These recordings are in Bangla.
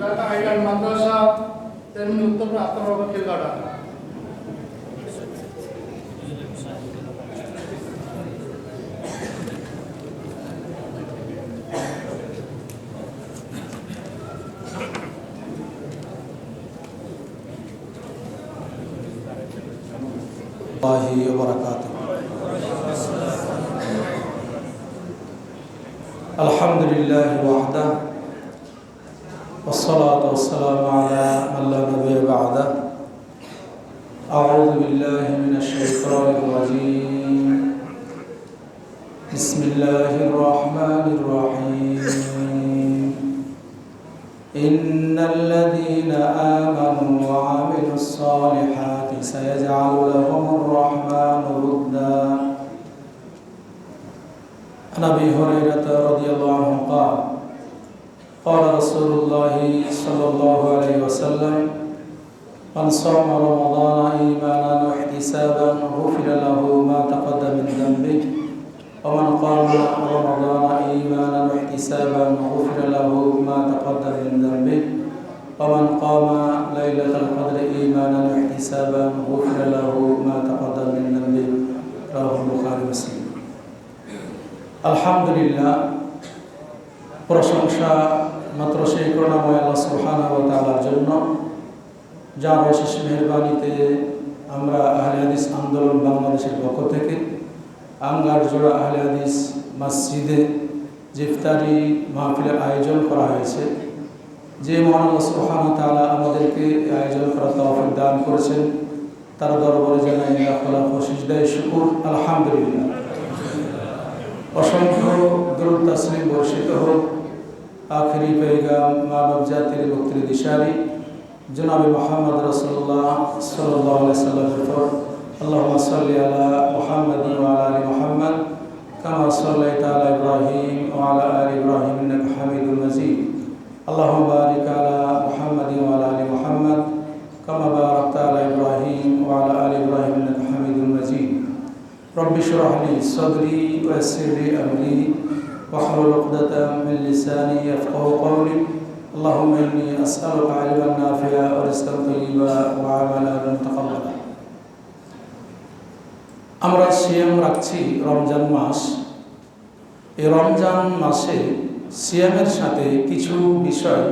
ঢাকা হাইডার মাদ্রাসা তেমনি উত্তর আত্মরব খিলগাড়া الله وبركاته الحمد لله وحده بسم الله الرحمن الرحيم. إن الذين آمنوا وعملوا الصالحات سيجعل لهم الرحمن ودا عن أبي هريرة رضي الله عنه قال قال رسول الله صلى الله عليه وسلم من صام رمضان إيمانا واحتسابا غفر له ما تقدم من ذنبه ومن قام رمضان إيمانا واحتسابا غفر له ما تقدم من ذنبه ومن قام ليلة القدر إيمانا واحتسابا غفر له ما تقدم من ذنبه رواه البخاري ومسلم الحمد لله প্রশংসা মাত্র সেই করুণাময় আল্লাহ সুবহানাহু ওয়া তাআলার জন্য যার অশেষ মেহরবানিতে আমরা আহলে হাদিস আন্দোলন বাংলাদেশের পক্ষ থেকে আঙ্গার জোড়া আহলে হাদিস মসজিদে জিফতারি মাহফিলের আয়োজন করা হয়েছে। যে মহান আল্লাহ সুবহানাহু আমাদেরকে আয়োজন করা তৌফিক দান করেছেন। তার দরবারে জানাই সিজদায় শুকুর, আলহামদুলিল্লাহ। অসংখ্য তাসলিম বর্ষিত হোক। আখেরি পেগাম মানব জাতির মুক্তির দিশারি। জনাবে মোহাম্মদ রসুল্লাহ সাল্লাহ সাল্লামের উপর اللهم صل على محمد وعلى آل محمد كما صليت على إبراهيم وعلى آل إبراهيم إنك حميد مجيد. اللهم بارك على محمد وعلى آل محمد كما باركت على إبراهيم وعلى آل إبراهيم إنك حميد مجيد. رب اشرح لي صدري ويسر لي أمري واحلل عقدة من لساني يفقه قولي. اللهم إني أسألك علما نافعا ورزقا طيبا وعملا متقبلا. সিয়াম রাখছি রমজান মাস। এই রমজান মাসে সিয়ামের সাথে কিছু বিষয়,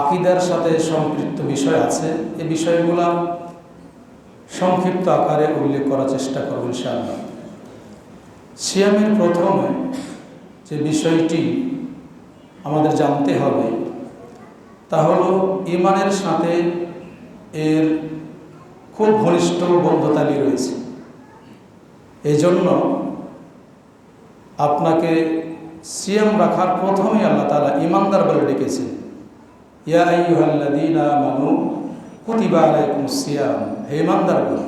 আকিদার সাথে সম্পৃক্ত বিষয় আছে। এই বিষয়গুলো সংক্ষিপ্ত আকারে উল্লেখ করার চেষ্টা করব ইনশাআল্লাহ। সিয়ামের প্রথমে যে বিষয়টি আমাদের জানতে হবে, তা হলো ইমানের সাথে এর খুব ঘনিষ্ঠ বন্ধতালি রয়েছে। এই জন্য আপনাকে সিয়াম রাখার প্রথমেই আল্লাহ তালা ইমানদার বলে ডেকেছেন। ইয়া আইয়ুহাল্লাযীনা আমানু কুতিবা আলাইকুমুস সিয়াম। হে ইমানদারগণ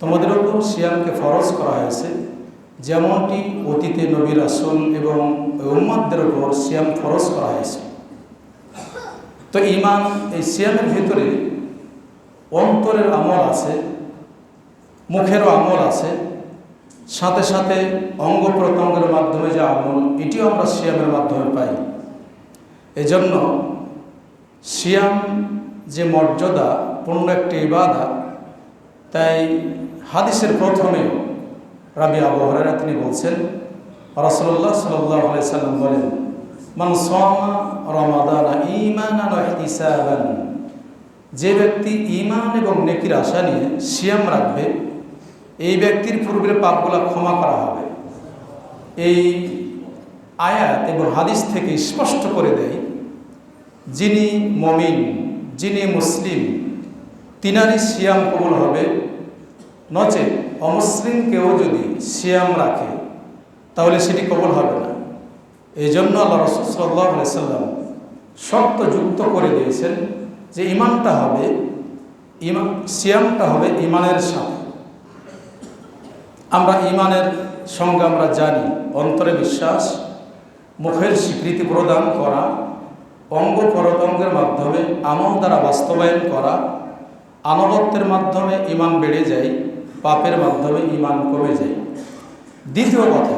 তোমাদের উপর সিয়ামকে ফরজ করা হয়েছে, যেমনটি অতীতে নবীর রাসূল এবং উম্মাদদের উপর সিয়াম ফরজ করা হয়েছে। তো ইমান এই সিয়ামের ভিতরে অন্তরের আমল আছে, মুখেরও আমল আছে সাথে সাথে অঙ্গ প্রত্যঙ্গের মাধ্যমে যে আমল, এটিও আমরা সিয়ামের মাধ্যমে পাই। এজন্য সিয়াম যে মর্যাদা, পূর্ণ একটি ইবাদা, তাই হাদিসের প্রথমে রাবি আবহাওয়ারা তিনি বলছেন রসল্লাহ সাল্লাহ সাল্লাম বলেন যে ব্যক্তি ইমান এবং নেকির আশা নিয়ে সিয়াম রাখবে এই ব্যক্তির পূর্বের পাপগুলা ক্ষমা করা হবে। এই আয়াত এবং হাদিস থেকে স্পষ্ট করে দেয়, যিনি মমিন, যিনি মুসলিম, তিনারই সিয়াম কবুল হবে। নচে অমুসলিম কেউ যদি সিয়াম রাখে, তাহলে সেটি কবল হবে না। এই জন্য আল্লাহ রসুল সাল্লাহ সাল্লাম শর্ত যুক্ত করে দিয়েছেন যে ইমানটা হবে ইমান সিয়ামটা হবে ইমানের সাথে। আমরা ইমানের সঙ্গে আমরা জানি, অন্তরে বিশ্বাস, মুখের স্বীকৃতি প্রদান করা, অঙ্গ প্রত্যঙ্গের মাধ্যমে আমল দ্বারা বাস্তবায়ন করা, আনুগত্যের মাধ্যমে ইমান বেড়ে যায়, পাপের মাধ্যমে ইমান কমে যায়। দ্বিতীয় কথা,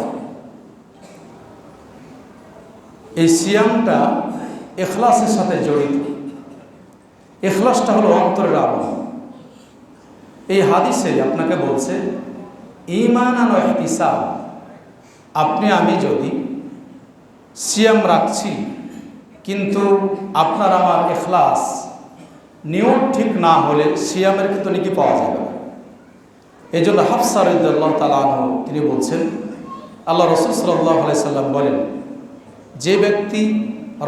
এই সিয়ামটা এখলাসের সাথে জড়িত। এখলাসটা হলো অন্তরের আমল। এই হাদিসে আপনাকে বলছে ইমান আন ইহতিসাব। আপনি, আমি যদি সিয়াম রাখছি, কিন্তু আপনার আমার এখলাস নিয়ম ঠিক না হলে সিয়ামের কিন্তু নাকি পাওয়া যাবে না। এই জন্য হাফসা রদুল্লাহ তালাহ তিনি বলছেন, আল্লাহ রসুল সাল্লাহ সাল্লাম বলেন, যে ব্যক্তি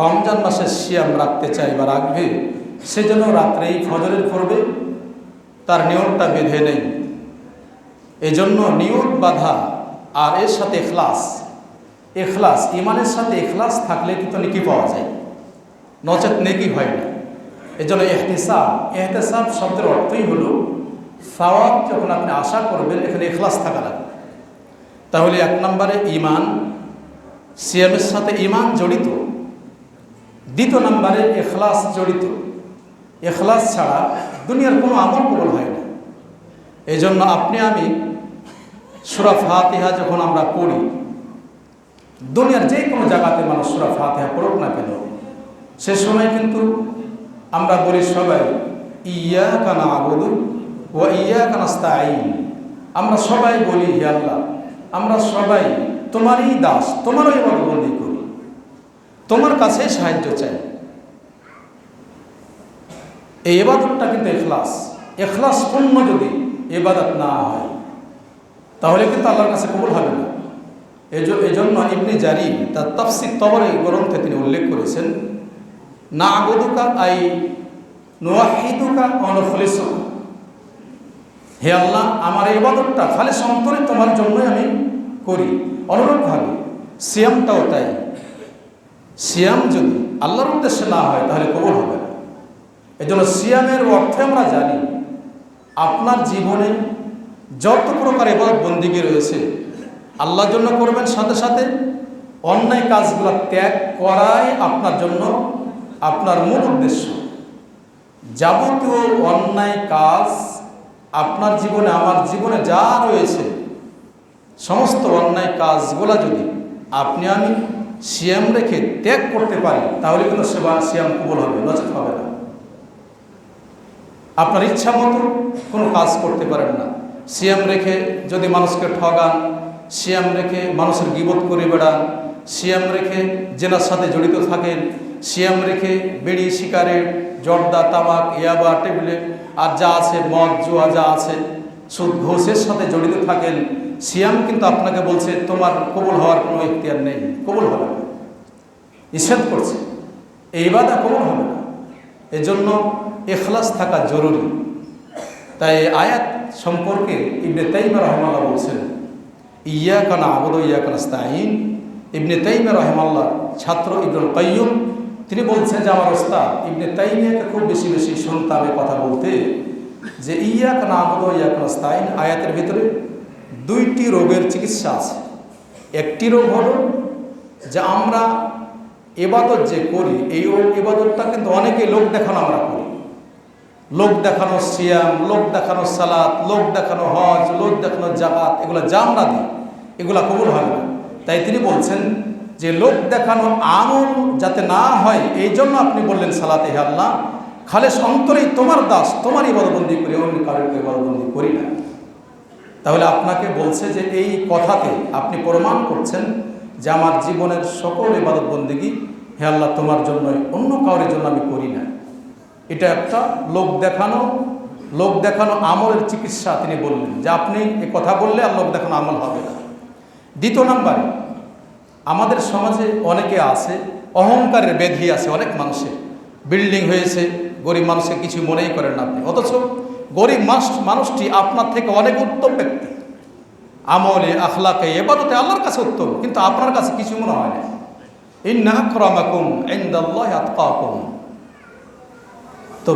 রমজান মাসে সিয়াম রাখতে চায় বা রাখবে সে যেন রাত্রেই ফজরের পড়বে তার নিয়মটা বেঁধে নেই এজন্য নিয়ত বাধা আর এর সাথে এখলাস। এখলাস, ইমানের সাথে এখলাস থাকলে কিন্তু নেকি পাওয়া যায়। নচেত নেকি হয় না। এজন্য এহতেসাব এহতেসাব শব্দের অর্থই হলো সওয়াব যখন আপনি আশা করবেন, এখানে এখলাস থাকা লাগবে। তাহলে এক নম্বরে ইমান সিয়ামের সাথে ইমান জড়িত। দ্বিতীয় নম্বরে এখলাস জড়িত। এখলাস ছাড়া দুনিয়ার কোনো আমল কবল হয় না। এই জন্য আপনি, আমি সুরা ফাতিহা যখন আমরা পড়ি, দুনিয়ার যে কোনো জায়গাতে মানুষ সুরা ফাতিহা পড়ুক না কেন, সে সময় কিন্তু আমরা বলি সবাই ইয়া কানা আবদু ও ইয়া কানাস্তাইন আমরা সবাই বলি, হে আল্লাহ, আমরা সবাই তোমারই দাস, তোমারই বন্দী করি। তোমার কাছে সাহায্য চাই। এই এবাদতটা কিন্তু এখলাস এখলাস পূর্ণ যদি এবাদত না হয় তাহলে কিন্তু আল্লাহর কাছে কবুল হবে না। এই জন্য ইবনি জারি তার তফসির তবর এই গ্রন্থে তিনি উল্লেখ করেছেন না আবদুকা আই নোয়াহিদুকা অনফলিসুকা হে আল্লাহ, আমার এই ইবাদতটা খালি অন্তরে তোমার জন্যই আমি করি। অনুরূপভাবে সিয়ামটাও তাই। সিয়াম যদি আল্লাহর উদ্দেশ্যে না হয়, তাহলে কবুল হবে না। এই জন্য সিয়ামের অর্থে আমরা জানি, আপনার জীবনে যত প্রকার এবার বন্দিগি রয়েছে, আল্লাহর জন্য করবেন সাথে সাথে অন্যায় কাজগুলো ত্যাগ করাই আপনার জন্য আপনার মূল উদ্দেশ্য। যাবতীয় অন্যায় কাজ আপনার জীবনে, আমার জীবনে যা রয়েছে, সমস্ত অন্যায় কাজগুলো যদি আপনি আমি সিয়াম রেখে ত্যাগ করতে পারি, তাহলে কিন্তু সেবা সিয়াম কবল হবে, নচেত হবে না। আপনার ইচ্ছা মতো কোনো কাজ করতে পারেন না। সিয়াম রেখে যদি মানুষকে ঠগান, সিয়াম রেখে মানুষের গিবত করে বেড়ান, সিয়াম রেখে জেনার সাথে জড়িত থাকেন, সিয়াম রেখে বিড়ি সিগারেট জর্দা, তামাক, ইয়াবা টেবিলেট আর যা আছে, মদ, জুয়া যা আছে, সুদ, ঘোষের সাথে জড়িত থাকেন, সিয়াম কিন্তু আপনাকে বলছে, তোমার কবুল হওয়ার কোনো ইখতিয়ার নেই, কবুল হবে না। নিষেধ করছে। এই বাধা কবুল হবে না। এজন্য এখলাস থাকা জরুরি। তাই আয়াত সম্পর্কে ইবনে তাইমা রহমাল্লাহ বলছেন ইয়া কানা আবদ ইয়া কানা স্তাইন ইবনে তাইমা রহমাল্লাহ, ছাত্র ইবনুল কাইয়ুম, তিনি বলছেন যে, আমার ওস্তাদ, ইবনে তাইমিয়াকে খুব বেশি বেশি শুনতাম কথা বলতে যে ইয়া কানা আবদ ইয়া কানা স্তাইন আয়াতের ভিতরে দুইটি রোগের চিকিৎসা আছে। একটি রোগ হলো যে, আমরা এবাদত যে করি, এই এবাদতটা কিন্তু অনেকে লোক দেখানো আমরা করি। লোক দেখানো সিয়াম, লোক দেখানো সালাত, লোক দেখানো হজ, লোক দেখানো জাকাত, এগুলো যা আমরা দিই, এগুলো কবুল হয় না। তাই তিনি বলছেন যে লোক দেখানো আমল যাতে না হয়, এই জন্য আপনি বললেন সালাতে, হে আল্লাহ, খালেস অন্তরেই তোমার দাস, তোমার ইবাদবন্দি করি, অন্য কারোর ইবাদবন্দি করি না। তাহলে আপনাকে বলছে যে এই কথাতে আপনি প্রমাণ করছেন যে আমার জীবনের সকল ইবাদত বন্দিগি হে আল্লাহ, তোমার জন্যই, অন্য কাউরের জন্য আমি করি না। এটা একটা লোক দেখানো লোক দেখানো আমলের চিকিৎসা তিনি বললেন, যে আপনি এ কথা বললে আর লোক দেখানো আমল হবে না। দ্বিতীয় নাম্বারে, আমাদের সমাজে অনেকে আছে, অহংকারের ব্যাধি আছে অনেক মানুষের বিল্ডিং হয়েছে, গরিব মানুষকে কিছু মনেই করেন না আপনি। অথচ গরিব মানুষ, মানুষটি আপনার থেকে অনেক উত্তম ব্যক্তি। আমলে, আখলাকে, এবাদতে আল্লাহর কাছে উত্তম, কিন্তু আপনার কাছে কিছু মনে হয় না। ইন্না আকরামাকুম ইনদাল্লাহি আতকাকুম। তো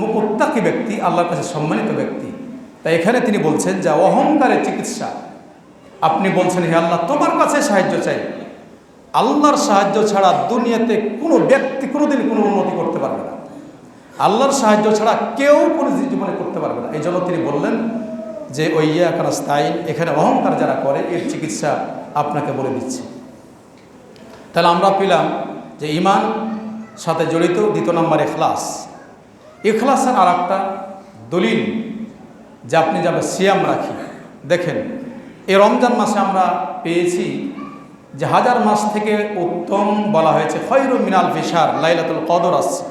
মুত্তাকি ব্যক্তি, আল্লাহর কাছে সম্মানিত ব্যক্তি। তাই এখানে তিনি বলছেন যে, অহংকারের চিকিৎসা। আপনি বলছেন, হে আল্লাহ, তোমার কাছে সাহায্য চাই। আল্লাহর সাহায্য ছাড়া দুনিয়াতে কোনো ব্যক্তি কোনোদিন কোনো উন্নতি করতে পারবে না। আল্লাহর সাহায্য ছাড়া কেউ কোনো জীবনে করতে পারবে না। এই জন্য তিনি বললেন যে ওই ইয়াকানা স্থায়ী এখানে অহংকার যারা করে, এর চিকিৎসা আপনাকে বলে দিচ্ছে। তাহলে আমরা পেলাম যে, ইমান সাথে জড়িত, দ্বিতীয় নম্বরে, এখলাস। এখলাসের আর একটা দলিল যে আপনি যাবে সিয়াম রাখি। দেখেন, এই রমজান মাসে আমরা পেয়েছি যে হাজার মাস থেকে উত্তম বলা হয়েছে খৈরু মিনাল ফিসার লাইলাতুল কদর আসছে।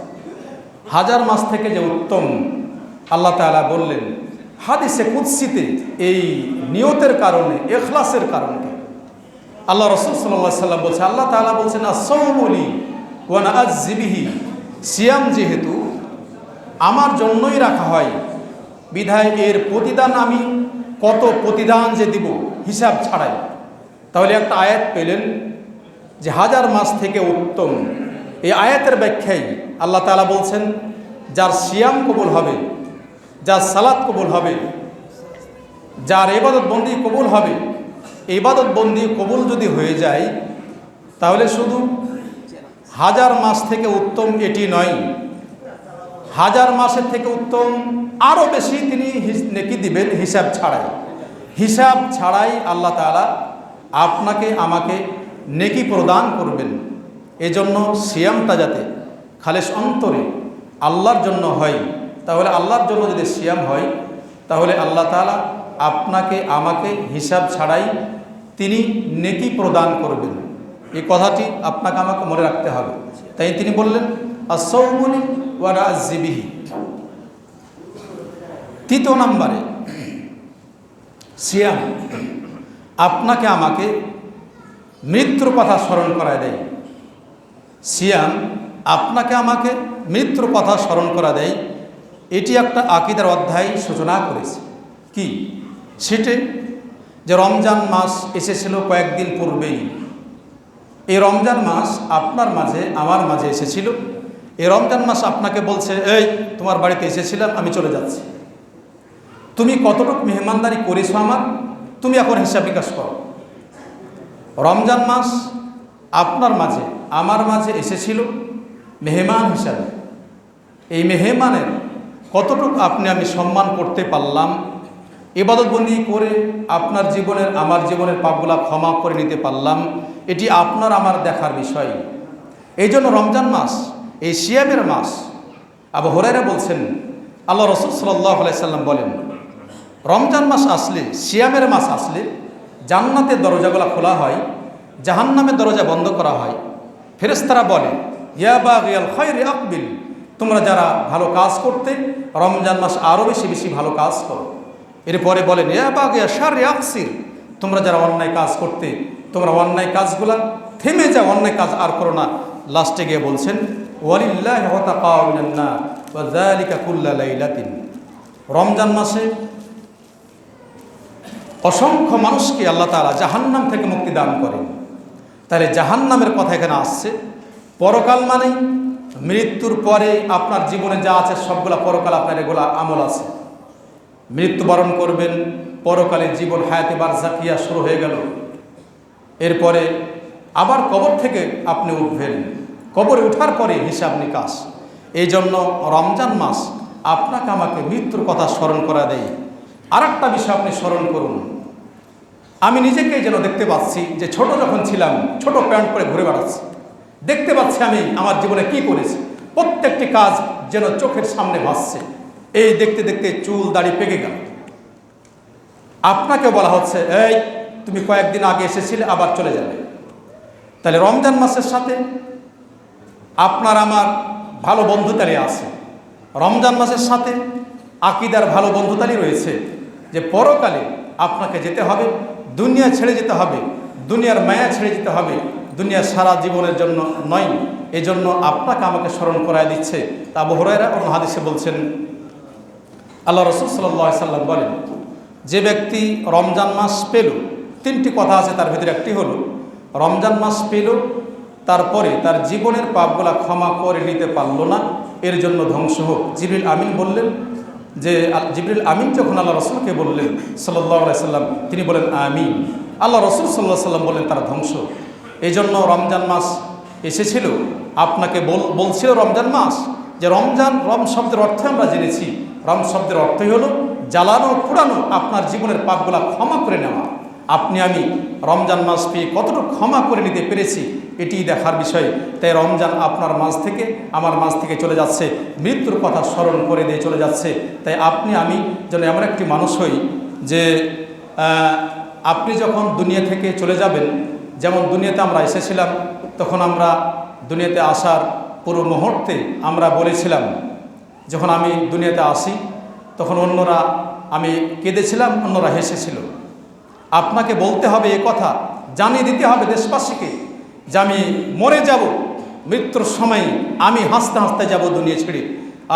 হাজার মাস থেকে যে উত্তম আল্লাহ তাআলা বললেন, হাদিসে কুৎসিতে এই নিয়তের কারণে এখলাসের কারণে। আল্লাহ রসুল সাল্লাহ সাল্লাম বলছে, আল্লাহ তাআলা বলছেন আসৌমলি ওয়ান আজিবিহি সিয়াম যেহেতু আমার জন্যই রাখা হয়। বিধায় এর প্রতিদান আমি কত প্রতিদান যে দিব হিসাব ছাড়াই। তাহলে একটা আয়াত পেলেন যে হাজার মাস থেকে উত্তম। এই আয়াতের ব্যাখ্যায় আল্লাহ তাআলা বলছেন, যার সিয়াম কবুল হবে, যার সালাত কবুল হবে, যার এবাদত বন্দি কবুল হবে, ইবাদত বন্দি কবুল যদি হয়ে যায়, তাহলে শুধু হাজার মাস থেকে উত্তম এটি নয় হাজার মাসের থেকে উত্তম আরও বেশি তিনি নেকি দিবেন হিসাব ছাড়াই। হিসাব ছাড়াই আল্লাহ তাআলা আপনাকে, আমাকে নেকি প্রদান করবেন। এজন্য সিয়ামটা যাতে খালেস অন্তরে আল্লাহর জন্য হয়, তাহলে আল্লাহর জন্য যদি সিয়াম হয়, তাহলে আল্লাহ তাআলা আপনাকে, আমাকে হিসাব ছাড়াই তিনি নেকি প্রদান করবেন। এই কথাটি আপনাকে আমাকে মনে রাখতে হবে। তাই তিনি বললেন আর আসৌমনি ওয়ারা জিবিহি তৃতীয় নম্বরে, সিয়াম। আপনাকে আমাকে মৃত্যুর কথা স্মরণ করায় দেয়। সিয়াম, আপনাকে আমাকে মৃত্যুর কথা স্মরণ করা দেয়। এটি একটা আকিদার অধ্যায় সূচনা করেছে। কি? সেটি যে রমজান মাস এসেছিল কয়েকদিন পূর্বেই। এই রমজান মাস আপনার মাঝে, আমার মাঝে এসেছিল। এই রমজান মাস আপনাকে বলছে, এই, তোমার বাড়িতে এসেছিলাম, আমি চলে যাচ্ছি। তুমি কতটুকু মেহমানদারি করেছ আমার? তুমি এখন হিসাব বিকাশ করো। রমজান মাস আপনার মাঝে, আমার মাঝে এসেছিল মেহমান হিসাবে। এই মেহমানের কতটুকু আপনি আমি সম্মান করতে পারলাম ইবাদতবন্দি করে আপনার জীবনের, আমার জীবনের পাপগুলা ক্ষমা করে নিতে পারলাম, এটি আপনার, আমার দেখার বিষয়। এই জন্য রমজান মাস এই সিয়ামের মাস, আবু হরাইরা বলছেন, আল্লাহ রসুল সাল্লাহ সাল্লাম বলেন, রমজান মাস আসলে সিয়ামের মাস আসলে জান্নাতের দরজাগুলো খোলা হয় জাহান্নামের দরজা বন্ধ করা হয়। ফেরেস্তারা বলে, ইয়া বা খয়রে আকবিল, তোমরা যারা ভালো কাজ করতে, রমজান মাস আরও বেশি বেশি ভালো কাজ করো। এরপরে বলেন, ইয়া গিয়া সার আকসির, তোমরা যারা অন্যায় কাজ করতে, তোমরা অন্যায় কাজগুলা থেমে যাও, অন্যায় কাজ আর করো না। লাস্টে গিয়ে বলছেন রমজান মাসে অসংখ্য মানুষকে আল্লাহ তাআলা জাহান্নাম থেকে মুক্তি দান করেন। তাহলে জাহান্নামের কথা এখানে আসছে। পরকাল মানে মৃত্যুর পরে আপনার জীবনে যা আছে সবগুলা পরকাল আপনার এগুলা আমল আছে। মৃত্যুবরণ করবেন, পরকালে জীবন হায়াতে বারজাকিয়া শুরু হয়ে গেল। এরপরে আবার কবর থেকে আপনি উঠবেন। কবরে ওঠার পরে হিসাব নিকাশ। এই জন্য রমজান মাস আপনাকে আমাকে মৃত্যুর কথা স্মরণ করা দেয়। আর একটা বিষয় আপনি স্মরণ করুন। আমি নিজেকেই যেন দেখতে পাচ্ছি যে ছোট যখন ছিলাম, ছোট প্যান্ট পরে ঘুরে বেড়াচ্ছি। দেখতে পাচ্ছি আমি আমার জীবনে কি করেছি। প্রত্যেকটি কাজ যেন চোখের সামনে ভাসছে। এই দেখতে দেখতে চুল দাড়ি পেকে গেল। আপনাকে বলা হচ্ছে, এই, তুমি কয়েকদিন আগে এসেছিলে, আবার চলে যাবে। তাহলে রমজান মাসের সাথে আপনার আমার ভালো বন্ধুতালি আছে। রমজান মাসের সাথে আকিদার ভালো বন্ধুতালি রয়েছে যে পরকালে আপনাকে যেতে হবে, দুনিয়া ছেড়ে যেতে হবে, দুনিয়ার মায়া ছেড়ে যেতে হবে দুনিয়ার সারা জীবনের জন্য নয়। এজন্য আপনাকে আমাকে স্মরণ করায় দিচ্ছে। তা বহরাইরা অন্য হাদিসে বলছেন, আল্লাহ রসুল সাল্লাহ সাল্লাম বলেন, যে ব্যক্তি রমজান মাস পেল, তিনটি কথা আছে তার ভিতরে, একটি হলো, রমজান মাস পেল তারপরে তার জীবনের পাপগুলা ক্ষমা করে নিতে পারল না। এর জন্য ধ্বংস হোক। জিবরিল আমিন বললেন যে জিবরিল আমিন যখন আল্লাহ রসুলকে বললেন সাল্লাহ সাল্লাম, তিনি বলেন, আমিন। আল্লাহ রসুল সাল্লাহ সাল্লাম বললেন, তারা ধ্বংস। এই জন্য রমজান মাস এসেছিল। আপনাকে বল বলছিল রমজান মাস যে, রমজান, রম শব্দের অর্থে আমরা জেনেছি। রম শব্দের অর্থই হলো জ্বালানো পুরানো আপনার জীবনের পাপগুলা ক্ষমা করে নেওয়া। আপনি আমি রমজান মাস পেয়ে কতটুকু ক্ষমা করে নিতে পেরেছি, এটি দেখার বিষয়। তাই রমজান আপনার মাঝ থেকে, আমার মাঝ থেকে চলে যাচ্ছে। মৃত্যুর কথা স্মরণ করে দিয়ে চলে যাচ্ছে। তাই আপনি, আমি যেন এমন একটি মানুষ হই যে আপনি যখন দুনিয়া থেকে চলে যাবেন, যেমন দুনিয়াতে আমরা এসেছিলাম, তখন আমরা দুনিয়াতে আসার পুরো মুহূর্তে আমরা বলেছিলাম, যখন আমি দুনিয়াতে আসি, তখন অন্যরা, আমি কেঁদেছিলাম, অন্যরা হেসেছিল। আপনাকে বলতে হবে এ কথা, জানিয়ে দিতে হবে দেশবাসীকে যে আমি মরে যাব, মৃত্যুর সময় আমি হাসতে হাসতে যাব দুনিয়া ছেড়ে।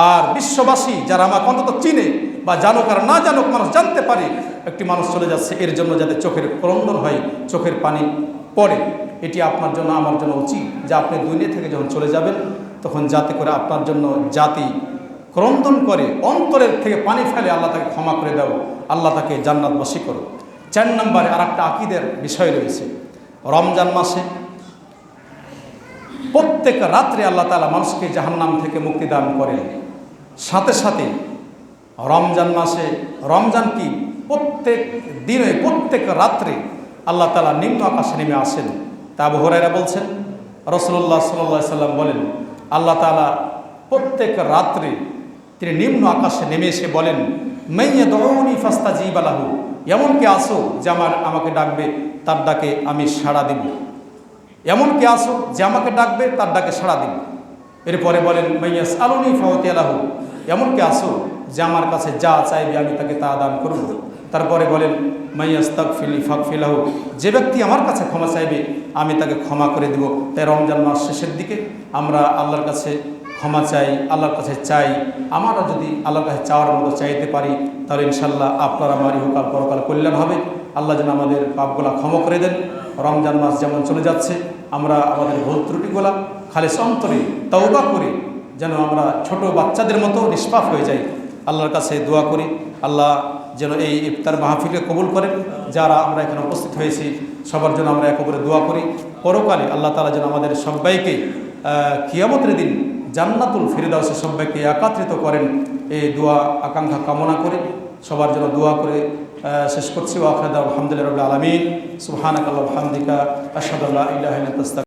আর বিশ্ববাসী যারা আমাকে অন্তত চিনে বা জানুক আর না জানুক, মানুষ জানতে পারে একটি মানুষ চলে যাচ্ছে, এর জন্য যাতে চোখের ক্রন্দন হয়, চোখের পানি পড়ে। এটি আপনার জন্য, আমার জন্য উচিত যে আপনি দুনিয়া থেকে যখন চলে যাবেন, তখন যাতে করে আপনার জন্য জাতি ক্রন্দন করে, অন্তরের থেকে পানি ফেলে আল্লাহ তাকে ক্ষমা করে দাও। আল্লাহ তাকে জান্নাতবাসী করো চার নম্বরে আর একটা আকিদের বিষয় রয়েছে। রমজান মাসে প্রত্যেক রাত্রে আল্লাহ তালা মানুষকে জাহান্নাম থেকে মুক্তি দান করেন। সাথে সাথে রমজান মাসে, রমজান কি? প্রত্যেক দিনে, প্রত্যেক রাত্রে আল্লাহ তালা নিম্ন আকাশে নেমে আসেন। তা আবু হরাইরা বলছেন রসুল্লাহ সাল্লাহ সাল্লাম বলেন, আল্লাহ তালা প্রত্যেক রাত্রে তিনি নিম্ন আকাশে নেমে এসে বলেন মেয়ে দৌনি ফাস্তা জিবালাহু এমন কে আসো যে আমার, আমাকে ডাকবে, তার ডাকে আমি সাড়া দিব। এমন কে আসো যে আমাকে ডাকবে, তার ডাকে সাড়া দিব। এরপরে বলেন মাইয়াস আলুনি ফাওয়াতি আলাহু এমন কে আসো যে আমার কাছে যা চাইবে, আমি তাকে তা দান করব। তারপরে বলেন মাইয়াস তাক ফিলি ফাক ফিলাহু যে ব্যক্তি আমার কাছে ক্ষমা চাইবে, আমি তাকে ক্ষমা করে দেব। তাই রমজান মাস শেষের দিকে আমরা আল্লাহর কাছে ক্ষমা চাই, আল্লাহর কাছে চাই। আমরা যদি আল্লাহর কাছে চাওয়ার মতো চাইতে পারি, তাহলে ইনশাল্লাহ আপনার আমার ইহকাল পরকাল কল্যাণ হবে। আল্লাহ যেন আমাদের পাপগুলা ক্ষমা করে দেন। রমজান মাস যেমন চলে যাচ্ছে, আমরা আমাদের ভুল ত্রুটিগুলা খালি অন্তরে তওবা করে যেন আমরা ছোট বাচ্চাদের মতো নিষ্পাপ হয়ে যাই। আল্লাহর কাছে দোয়া করি, আল্লাহ যেন এই ইফতার মাহফিলকে কবুল করেন। যারা আমরা এখানে উপস্থিত হয়েছি, সবার জন্য আমরা একে অপরে দোয়া করি। পরকালে আল্লাহ তালা যেন আমাদের সবাইকে কিয়ামতের দিন জান্নাতুল ফিরদাউসে সবাইকে একাত্রিত করেন। এই দোয়া আকাঙ্ক্ষা কামনা করে সবার জন্য দোয়া করে শেষ করছি। ওয়াফাদ আলহামদুলিল্লাহ আলমিন। সুহানাক আল্লাহ হামদিকা আসাদুল্লাহ ইলাহ